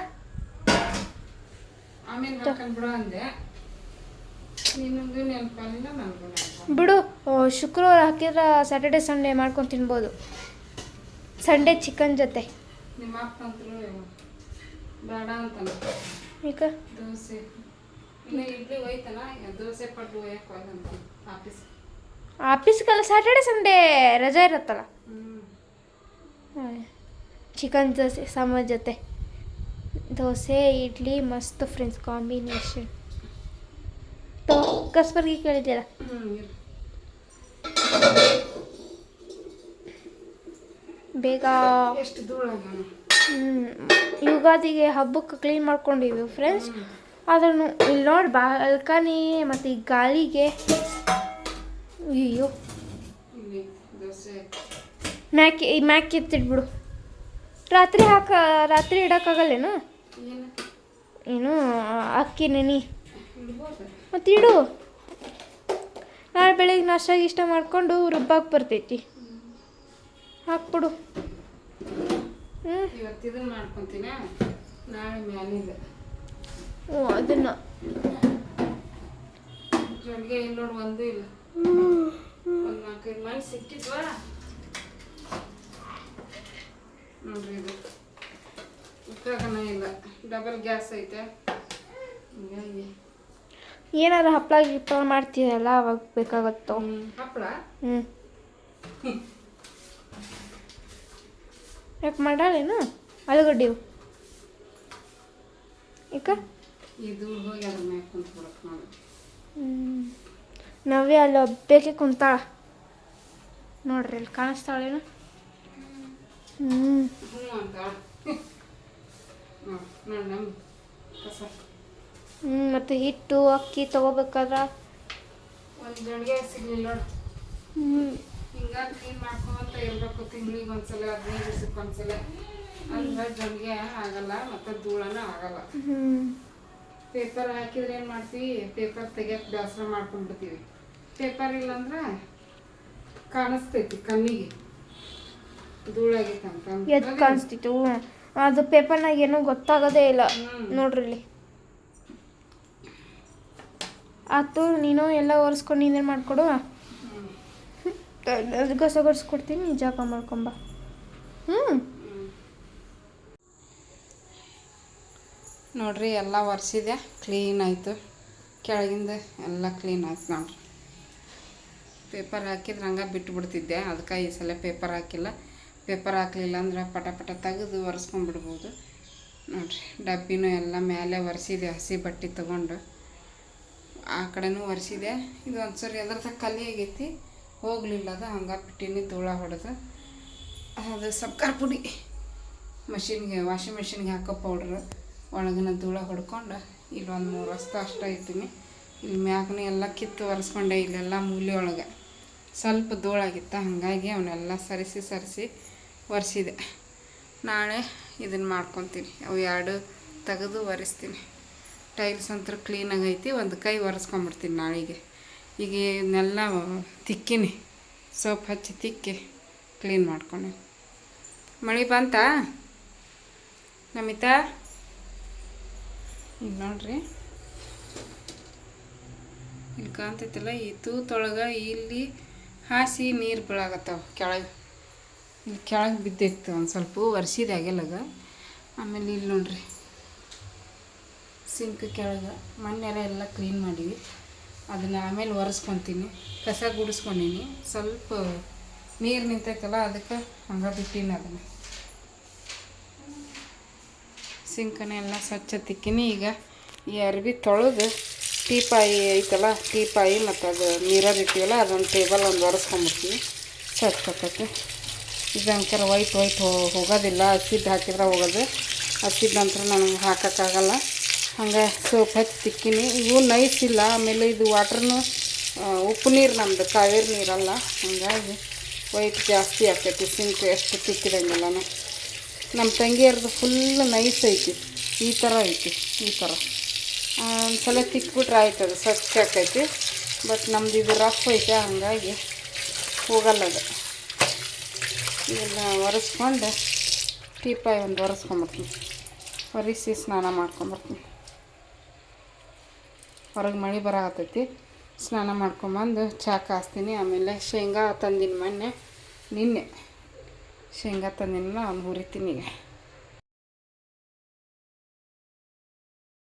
ಬಿಡು ಶುಕ್ರವಾರ ಹಾಕಿದ್ರೆ ಸ್ಯಾಟರ್ಡೆ ಸಂಡೇ ಮಾಡ್ಕೊಂಡು ತಿನ್ಬೋದು. ಸಂಡೇ ಚಿಕನ್ ಜೊತೆ. ನಿಮ್ಮ ಅಪ್ಪಂತರೂ ಬೇಡ ಅಂತಾನೆ. ಈಗ ದೋಸೆ. ಇನ್ನು ಇಡ್ಲಿ ಒಯ್ತಾನ ದೋಸೆ ಪಡ್ಡು ಒಯ್ಯಕ್ಕೆ ಹೋಗಂತ ಆಫೀಸ್. ಆಫೀಸ್ಗೆಲ್ಲ ಸ್ಯಾಟರ್ಡೆ ಸಂಡೇ ರಜೆ ಇರುತ್ತಲ್ಲ? ಚಿಕನ್ ದೋಸೆ ಸಾಂಬಾರ್ ಜೊತೆ. ದೋಸೆ ಇಡ್ಲಿ ಮಸ್ತ್ ಫ್ರೆಂಡ್ಸ್ ಕಾಂಬಿನೇಷನ್ ತೋ ಕಸ್ಬರ್ಗಿ ಕೇಳಿದ್ದೀರಾ? ಬೇಗ ಎಷ್ಟು ಯುಗಾದಿಗೆ ಹಬ್ಬಕ್ಕೆ ಕ್ಲೀನ್ ಮಾಡ್ಕೊಂಡಿವಿ ಫ್ರೆಂಡ್ಸ್ ಅದನ್ನು ಇಲ್ಲಿ ನೋಡಿ ಬಾಲ್ಕನಿ ಮತ್ತು ಈ ಗಾಳಿಗೆ ಅಯ್ಯೋ. ಮ್ಯಾಕ್ ಈ ಮ್ಯಾಕ್ ಎತ್ತಿಟ್ಬಿಡು. ರಾತ್ರಿ ಹಾಕ ರಾತ್ರಿ ಇಡೋಕ್ಕಾಗಲ್ಲೇನು? ಏನು? ಅಕ್ಕಿ ನೆನಿ. ಮತ್ತು ಇಡು ನಾಳೆ ಬೆಳಿಗ್ಗೆ ನಾಷ್ಟ ಇಷ್ಟ ಮಾಡಿಕೊಂಡು ರುಬ್ಬಾಕ್ ಬರ್ತೈತಿ. ಹಾಕ್ಬಿಡು. ಹ್ಞೂ ಇವತ್ತು ಇದನ್ನ ಮಾಡ್ಕೊತೀನ? ನಾಳೆ ಮ್ಯಾಲಿಂದ. ಹ್ಞೂ ಅದನ್ನು. ಜೊಂಡಿಗೆ ಇಲ್ಲ ನೋಡಿ ಒಂದು ಇಲ್ಲ. ಒಂದು ನಾಲ್ಕೈದು ಮನೆ ಸಿಕ್ಕಿದ್ವಾ? ನೋಡ್ರಿ ಇದು. ಉಪಯೋಗನ ಇಲ್ಲ. ಡಬಲ್ ಗ್ಯಾಸ್ ಐತೆ. ಹಿಂಗಾಗಿ. ಏನಾರು ಹಪ್ಪಳ ಗಿಪ್ಪಳ ಮಾಡ್ತೀರಲ್ಲ ಅವಾಗ ಬೇಕಾಗತ್ತೋ. ಹಪ್ಪಳ ಹ್ಞೂ ಯಾಕೆ ಮಾಡಾಳೇನು? ಆಲೂಗಡ್ಡೆ ಈಗ ಇದು ಹೋಗಿ ಅದ್ರ ಮ್ಯಾಗ ಕುಂತ್ಬಿಡಕ್ಕೆ ನೋಡಿ. ನವ್ಯ ಅಲ್ಲಿ ಒಬ್ಬೇಕೆ ಕುಂತಾಳ. ನೋಡ್ರಿ ಇಲ್ಲಿ ಕಾಣಿಸ್ತಾಳೇನು? ಹ್ಞೂ ಮತ್ತು ಹಿಟ್ಟು ಅಕ್ಕಿ ತಗೋಬೇಕಾದ್ರೆ? ಹ್ಞೂ ಹಿಂಗಾಗಿ ಕ್ಲೀನ್ ಮಾಡ್ಕೊಂತ ಇರಬೇಕು ತಿಂಗಳಿಗೆ ಒಂದ್ಸಲ ಹದಿನೈದು ದಿವ್ಸಕ್ಕೆ ಒಂದ್ಸಲ. ಅಂದ್ರೆ ಜೊಂಡಿಗೆ ಆಗಲ್ಲ ಮತ್ತೆ ಧೂಳನೂ ಆಗಲ್ಲ. ಪೇಪರ್ ಹಾಕಿದ್ರೆ ಏನು ಮಾಡ್ತೀವಿ ಪೇಪರ್ ತೆಗಿಯಕ್ಕೆ ಬೇಸರ ಮಾಡ್ಕೊಂಡ್ಬಿಡ್ತೀವಿ. ಪೇಪರ್ ಇಲ್ಲಂದ್ರೆ ಕಾಣಿಸ್ತೈತಿ ಕಣ್ಣಿಗೆ. ಧೂಳಾಗೈತೆ ಎದ್ದು ಕಾಣಿಸ್ತಿತ್ತು. ಅದು ಪೇಪರ್ನಾಗ ಏನೂ ಗೊತ್ತಾಗೋದೇ ಇಲ್ಲ. ನೋಡ್ರಿ ಇಲ್ಲಿ. ಆತು ನೀನು ಎಲ್ಲ ಒರೆಸ್ಕೊಂಡು ನೀನೇನು ಮಾಡಿಕೊಡು? ಗಸ ಜಾಗ ಮಾಡ್ಕೊಂಬ ಹ್ಞೂ ನೋಡ್ರಿ, ಎಲ್ಲ ಒರೆಸಿದೆ ಕ್ಲೀನ್ ಆಯಿತು. ಕೆಳಗಿಂದ ಎಲ್ಲ ಕ್ಲೀನ್ ಆಯ್ತು ನೋಡ್ರಿ. ಪೇಪರ್ ಹಾಕಿದ್ರೆ ಹಂಗೆ ಬಿಟ್ಬಿಡ್ತಿದ್ದೆ ಅದಕ್ಕೆ ಈ ಸಲ ಪೇಪರ್ ಹಾಕಿಲ್ಲ. ಪೇಪರ್ ಹಾಕಲಿಲ್ಲ ಅಂದ್ರೆ ಪಟ ಪಟ ತೆಗೆದು ಒರೆಸ್ಕೊಂಡ್ಬಿಡ್ಬೋದು. ನೋಡ್ರಿ, ಡಬ್ಬಿನೂ ಎಲ್ಲ ಮೇಲೆ ಒರೆಸಿದೆ ಹಸಿ ಬಟ್ಟೆ ತೊಗೊಂಡು. ಆ ಕಡೆನೂ ಒರೆಸಿದೆ ಇದು ಒಂದ್ಸರಿ ಅದ್ರದಾಗ ಖಾಲಿ ಆಗೈತಿ. ಹೋಗಲಿಲ್ಲ ಅದು ಹಂಗೆ ಬಿಟ್ಟಿನಿ ಧೂಳ ಹೊಡೆದು, ಅದು ಸಬ್ಕಾರ ಪುಡಿ ಮಷಿನ್ಗೆ, ವಾಷಿಂಗ್ ಮೆಷಿನ್ಗೆ ಹಾಕೋ ಪೌಡ್ರ್ ಒಳಗಿನ ಧೂಳ ಹೊಡ್ಕೊಂಡು ಇಲ್ಲಿ ಒಂದು ಮೂರು ವರ್ಷ ಅಷ್ಟೇ ಐತೀನಿ ಇಲ್ಲಿ ಮ್ಯಾಗನೂ ಎಲ್ಲ ಕಿತ್ತು ಒರೆಸ್ಕೊಂಡೆ, ಇಲ್ಲೆಲ್ಲ ಮೂಲೆ ಒಳಗೆ. ಸ್ವಲ್ಪ ಧೂಳಾಗಿತ್ತ ಹಾಗಾಗಿ ಅವನ್ನೆಲ್ಲ ಸರಿಸಿ ಸರಿಸಿ ಒರೆಸಿದೆ. ನಾಳೆ ಇದನ್ನು ಮಾಡ್ಕೊತೀನಿ. ಅವು ಎರಡು ತೆಗೆದು ಒರೆಸ್ತೀನಿ. ಟೈಲ್ಸ್ ಅಂತೂ ಕ್ಲೀನಾಗೈತಿ ಒಂದು ಕೈ ಒರೆಸ್ಕೊಂಬಿಡ್ತೀನಿ ನಾಳೆಗೆ. ಈಗ ಇದನ್ನೆಲ್ಲ ತಿಕ್ಕಿನಿ. ಸೋಪ್ ಹಚ್ಚಿ ತಿಕ್ಕಿ ಕ್ಲೀನ್ ಮಾಡ್ಕೊಂಡು. ಮಳೆ ಬಂತಾ? ನಮಿತಾ? ಈಗ ನೋಡ್ರಿ. ಇಲ್ಲಿ ಕಾಣ್ತೈತಲ್ಲ, ಈ ತೂತೊಳಗೆ ಇಲ್ಲಿ ಹಾಸಿ ನೀರು ಬೀಳಾಗತ್ತವ ಕೆಳಗೆ. ಇಲ್ಲಿ ಕೆಳಗೆ ಬಿದ್ದಿತ್ತು ಒಂದು ಸ್ವಲ್ಪ ವರ್ಷಿದಾಗೆಲ್ಲಗ ಆಮೇಲೆ ಇಲ್ಲಿ ನೋಡ್ರಿ. ಸಿಂಕ್ ಕೆಳಗೆ ಮಣ್ಣೆಲ್ಲ ಎಲ್ಲ ಕ್ಲೀನ್ ಮಾಡೀವಿ. ಅದನ್ನು ಆಮೇಲೆ ಒರೆಸ್ಕೊತೀನಿ. ಕಸ ಗುಡಿಸ್ಕೊಂಡೀನಿ. ಸ್ವಲ್ಪ ನೀರು ನಿಂತೈತಲ್ಲ, ಅದಕ್ಕೆ ಹಂಗೆ ಬಿಟ್ಟೀನಿ ಅದನ್ನು. ಸಿಂಕನೆಲ್ಲ ಸ್ವಚ್ಛ ತಿಕ್ಕಿನಿ ಈಗ ಈ ಅರ್ಬಿ ತೊಳೆದು ಟೀಪಾಯಿ ಐತಲ್ಲ, ಟೀಪಾಯಿ ಮತ್ತು ಅದು ನೀರಾಗ ಇಟ್ಟಿವಲ್ಲ, ಅದೊಂದು ಟೇಬಲ್ ಒಂದು ಒರೆಸ್ಕೊಂಬಿಡ್ತೀನಿ. ಸ್ವಚ್ಛ ಆಕೈತಿ ಇದು ಅಂಕರ ವೈಟ್ ವೈಟ್ ಹೋಗೋದಿಲ್ಲ. ಹಸಿದ್ದು ಹಾಕಿದ್ರೆ ಹೋಗೋದು. ಹಸಿದ್ದು ನಂತರ ನನಗೆ ಹಾಕೋಕ್ಕಾಗಲ್ಲ. ಹಂಗೆ ಸೋಪ್ ಹಚ್ಚಿ ತಿಕ್ಕಿನಿ. ಇವು ನೈಸ್ ಇಲ್ಲ. ಆಮೇಲೆ ಇದು ವಾಟ್ರನ್ನು ಉಪ್ಪು ನೀರು ನಮ್ಮದು ಕಾವೇರಿ ನೀರಲ್ಲ. ಹಂಗಾಗಿ ವೈಟ್ ಜಾಸ್ತಿ ಆಕೈತಿ. ಸಿಂಕ್ ಎಷ್ಟು ತಿಕ್ಕಿದಂಗೆಲ್ಲನೂ. ನಮ್ಮ ತಂಗಿಯರ್ದು ಫುಲ್ ನೈಸ್ ಐತಿ. ಈ ಥರ ಐತಿ, ಈ ಥರ ಒಂದ್ಸಲ ತಿಕ್ಬಿಟ್ರೆ ಆಯ್ತು ಅದು. ಸ್ವಚ್ಛ ಆಕೈತಿ. ಬಟ್ ನಮ್ದು ಇದು ರಫ್ ಐತೆ, ಹಾಗಾಗಿ ಹೋಗಲ್ಲ ಅದು. ಇದನ್ನು ಒರೆಸ್ಕೊಂಡು, ಟೀಪಾಯಿ ಒಂದು ಒರೆಸ್ಕೊಂಬರ್ತೀನಿ. ಒರೆಸಿ ಸ್ನಾನ ಮಾಡ್ಕೊಂಬರ್ತೀನಿ. ಹೊರಗೆ ಮಳೆ ಬರಾಕತ್ತೈತಿ. ಸ್ನಾನ ಮಾಡ್ಕೊಂಬಂದು ಚಹಾ ಕಾಸ್ತೀನಿ. ಆಮೇಲೆ ಶೇಂಗಾ ತಂದಿನ ಮೊನ್ನೆ. ನಿನ್ನೆ. ಶೇಂಗಾ ತಂದಿನ ಅವ್ನು ಹುರಿತೀನಿ ಈಗ.